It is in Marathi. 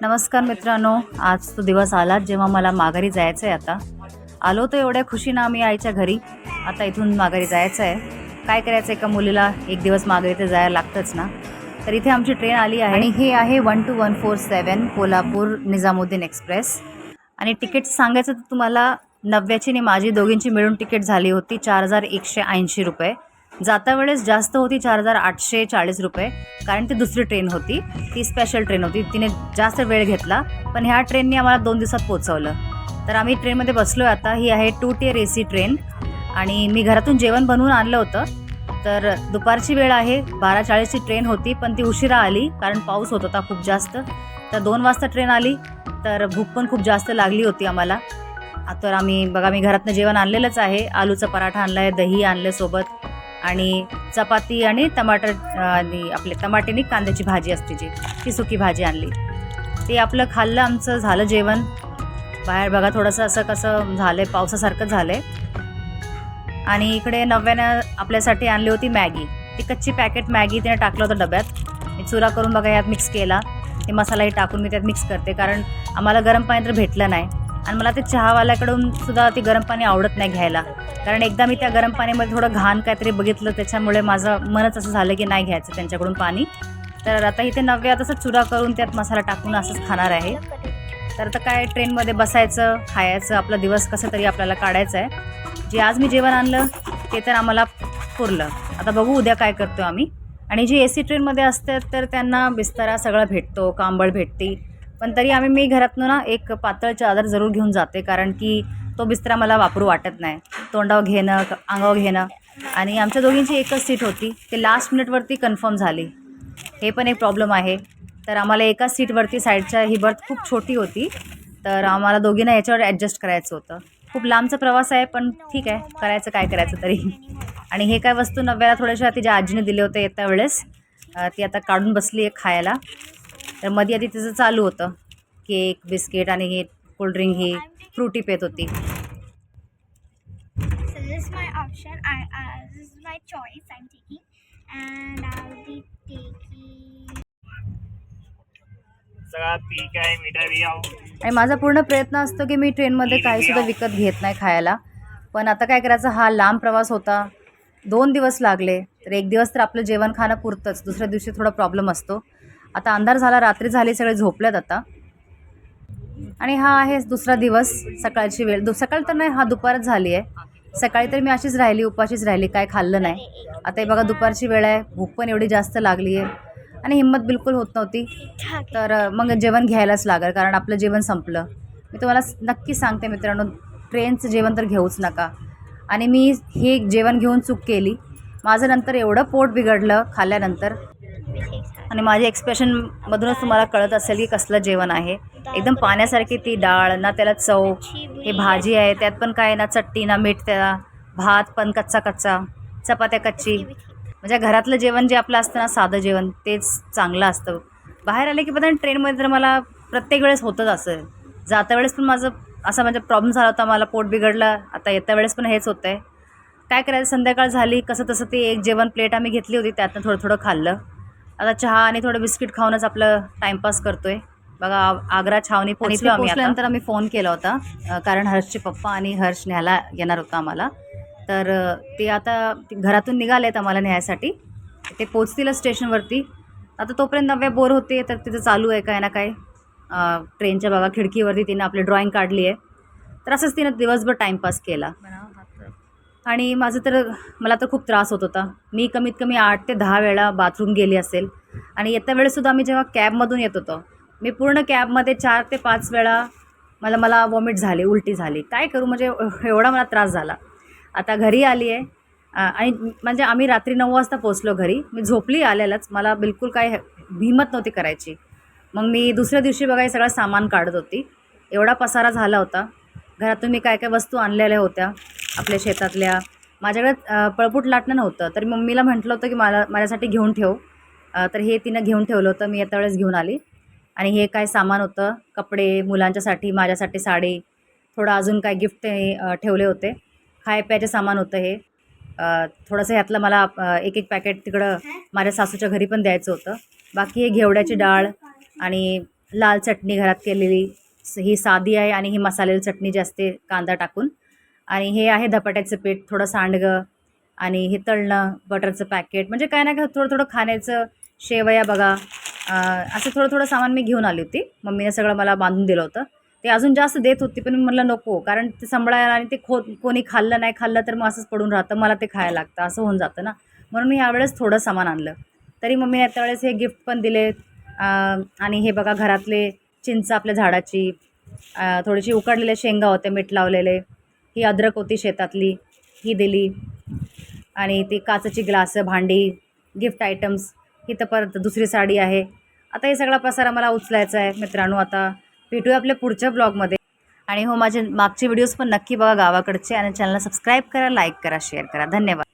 नमस्कार मित्रांनो आज तो दिवस आला जेव्हा मला माघारी जायचं आहे आता. आलो तर एवढ्या खुशीनं आम्ही आईच्या घरी. आता इथून माघारी जायचं आहे काय करायचं आहे एका मुलीला? एक दिवस माघारी तर जायला लागतंच ना. तर इथे आमची ट्रेन आली आहे. आणि हे आहे one two one four seven Kolhapur Nizamuddin express. आणि तिकीट सांगायचं तर तुम्हाला नव्याची आणि माझी दोघींची मिळून तिकीट झाली होती चार हजार एकशे ऐंशी रुपये. जाता वेळेस जास्त होती चार हजार आठशे चाळीस रुपये कारण ती दुसरी ट्रेन होती. ती स्पेशल ट्रेन होती. तिने जास्त वेळ घेतला पण ह्या ट्रेनने आम्हाला दोन दिवसात पोचवलं तर आम्ही ट्रेनमध्ये बसलो आहे आता. ही आहे two tier A C train आणि मी घरातून जेवण बनवून आणलं होतं. तर दुपारची वेळ आहे. बारा चाळीसची ट्रेन होती पण ती उशिरा आली कारण पाऊस होत होता खूप जास्त. तर दोन वाजता ट्रेन आली. तर भूक पण खूप जास्त लागली होती आम्हाला. तर आम्ही बघा मी घरातनं जेवण आणलेलंच आहे. आलूचा पराठा आणला आहे दही आणलं सोबत. आणि चपाती आणि टमाटर आणि आपले टमाटेने कांद्याची भाजी असते जी ती सुकी भाजी आणली. ते आपलं खाल्लं आमचं झालं जेवण. बाहेर बघा थोडंसं असं कसं झालं आहे पावसासारखं झालं आहे आणि इकडे नव्यानं आपल्यासाठी आणली होती मॅगी. ती कच्ची पॅकेट मॅगी तिने टाकलं होतं डब्यात. मी चुरा करून बघा यात मिक्स केला. ते मसालाही टाकून मी त्यात मिक्स करते कारण आम्हाला गरम पाणी तर भेटलं नाही. आणि मला ते चहावाल्याकडून सुद्धा ते गरम पाणी आवडत नाही घ्यायला. कारण एकदा मी त्या गरम पाण्यामध्ये थोडं घाण काहीतरी बघितलं त्याच्यामुळे माझं मनच असं झालं की नाही घ्यायचं त्यांच्याकडून पाणी. तर आता इथे नव्या तसं चुरा करून त्यात मसाला टाकून असंच खाणार आहे. तर आता काय ट्रेनमध्ये बसायचं खायचं आपला दिवस कसं तरी आपल्याला काढायचं आहे. जे आज मी जेवण आणलं ते तर आम्हाला पुरलं. आता बघू उद्या काय करतो आम्ही. आणि जी ए सी ट्रेनमध्ये असतात तर त्यांना बिस्तारा सगळं भेटतो कांबळ भेटते पण तरी आम्ही मी घरातनं ना एक पातळ चादर जरूर घेऊन जाते कारण की तो बिस्तरा मला वापरू वाटत नाही. तोंडावर घेणं क- अंगावर घेणं. आणि आमच्या दोघींची एकच सीट होती. ते लास्ट मिनिटवरती कन्फर्म झाली. हे पण एक प्रॉब्लेम आहे. तर आम्हाला एकाच सीटवरती साईडच्या ही बर्थ खूप छोटी होती. तर आम्हाला दोघींना याच्यावर ॲडजस्ट करायचं होतं. खूप लांबचा प्रवास आहे पण ठीक आहे. करायचं काय करायचं तरी. आणि हे काय वस्तू नव्याला थोड्याशा तिच्या आजीने दिले होते येत्या वेळेस. ती आता काढून बसली आहे खायला. तर मध्ये आधी तिचं चालू होतं. केक बिस्किट आणि हे कोल्ड्रिंक ही फ्रुटी पेत होती So this is my option. I uh, this is my choice. I'm taking, and I'll be taking. सगळा पीक आहे मिठाई आहो आणि माझा पूर्ण प्रयत्न असतो की मी ट्रेनमध्ये काहीसुद्धा विकत घेत नाही खायला. पण आता काय करायचं हा लांब प्रवास होता. दोन दिवस लागले. तर एक दिवस तर आपलं जेवण खाणं पुरतंच. दुसऱ्या दिवशी थोडा प्रॉब्लेम असतो. आता अंधार झाला रात्री झाली सगळे झोपल्यात आता. आणि हा आहे दुसरा दिवस सकाळची वेळ. दु सकाळ तर नाही हा दुपारच झाली आहे. सकाळी तर मी अशीच राहिली उपाशीच राहिली काय खाल्लं नाही. आता हे बघा दुपारची वेळ आहे भूक पण एवढी जास्त लागली आहे. आणि हिंमत बिलकुल होत नव्हती. तर मग जेवण घ्यायलाच लागेल कारण आपलं जेवण संपलं. मी तुम्हाला नक्की सांगते मित्रांनो ट्रेनचं जेवण तर घेऊच नका. आणि मी हे जेवण घेऊन चूक केली. माझं नंतर एवढं पोट बिघडलं खाल्ल्यानंतर. आणि माझ्या एक्सप्रेशनमधूनच तुम्हाला कळत असेल की कसलं जेवण आहे. एकदम पाण्यासारखी ती डाळ ना त्याला चव हे भाजी आहे त्यात पण काय ना चट्टी ना मीठ त्याला भात पण कच्चा कच्चा चपात्या कच्ची. म्हणजे घरातलं जेवण जे आपलं असतं ना साधं जेवण तेच चांगलं असतं. बाहेर आले की पण ट्रेनमध्ये तर मला प्रत्येक वेळेस होतंच असं. जाता वेळेस पण माझं असा म्हणजे प्रॉब्लेम झाला होता मला पोट बिघडलं. आता येत्या वेळेस पण हेच होतं आहे काय करायचं? संध्याकाळ झाली कसं तसं ते एक जेवण प्लेट आम्ही घेतली होती त्यातनं थोडं थोडं खाल्लं. आता चहा आणि थोडं बिस्किट खाऊनच आपलं टाईमपास करतोय. बघा आग्रा छावणी पोहोचलो आम्ही पोहोचल्यानंतर आम्ही फोन केला होता कारण हर्षचे पप्पा आणि हर्ष न्यायला येणार होता आम्हाला. तर ते आता घरातून निघालेत आम्हाला न्यायसाठी. ते पोचतीलच स्टेशनवरती. आता तोपर्यंत नव्या बोर होते तर तिथं चालू आहे काय ना काय. ट्रेनच्या बघा खिडकीवरती तिनं आपली ड्रॉइंग काढली आहे तर असंच तिनं दिवसभर टाईमपास केला. आणि माझं तर मला तर खूप त्रास होत होता. मी कमीत कमी आठ ते दहा वेळा बाथरूम गेली असेल. आणि येत्या वेळेसुद्धा आम्ही जेव्हा कॅबमधून येत होतो मी पूर्ण कॅबमध्ये चार ते पाच वेळा मला मला वॉमिट झाली उलटी झाली. काय करू? म्हणजे एवढा मला त्रास झाला. आता घरी आली आहे आणि म्हणजे आम्ही रात्री नऊ वाजता पोचलो घरी. मी झोपली आलेलाच. मला बिलकुल काय हिंमत नव्हती करायची. मग मी दुसऱ्या दिवशी बघा हे सगळं सामान काढत होती. एवढा पसारा झाला होता. घरातून मी काय काय वस्तू आणलेल्या होत्या. आपल्या शेतातल्या. माझ्याकडे पळपूट लाटणं नव्हतं. तर मम्मीला म्हटलं होतं की मला माझ्यासाठी घेऊन ठेव. तर हे तिनं घेऊन ठेवलं होतं. मी येत्या वेळेस घेऊन आली. आणि हे काय सामान होतं? कपडे मुलांच्यासाठी माझ्यासाठी साडी थोडं अजून काय गिफ्ट ते ठेवले होते. खाय प्यायचे सामान होतं हे. थोडंसं ह्यातलं मला एक एक पॅकेट तिकडं माझ्या सासूच्या घरी पण द्यायचं होतं. बाकी हे घेवड्याची डाळ आणि लाल चटणी घरात केलेली. ही साधी आहे आणि ही मसालेली चटणी जी असते कांदा टाकून. आणि हे आहे धपाट्याचं पीठ थोडं सांडगं आणि हे तळणं बटरचं पॅकेट. म्हणजे काय ना काय थोडं थोडं खाण्याचं शेवया बघा. असं थोडं थोडं सामान मी घेऊन आली होती. मम्मीने सगळं मला बांधून दिलं होतं. ते अजून जास्त देत होती पण मी म्हटलं नको कारण ते सांभाळायला आणि ते खो कोणी खाल्लं नाही खाल्लं तर मग असंच पडून राहतं. मला ते खायला लागतं. असं होऊन जातं ना. म्हणून मी यावेळेस थोडं सामान आणलं. तरी मम्मीने त्यावेळेस हे गिफ्ट पण दिले. आणि हे बघा घरातले चिंच आपल्या झाडाची. थोडीशी उकडलेल्या शेंगा होत्या मीठ लावलेले. ही अद्रक होती शेतातली ही दिली. आणि ती काचेची ग्लास भांडी गिफ्ट आयटम्स ही तर परत दुसरी साडी आहे. आता हे सगळा पसारा मला उचलायचा आहे. मित्रांनो आता भेटूया आपल्या पुढच्या ब्लॉगमध्ये. आणि हो माझे मागचे व्हिडिओज पण नक्की बघा गावाकडचे. आणि चॅनलला सबस्क्राईब करा लाईक करा शेअर करा. धन्यवाद.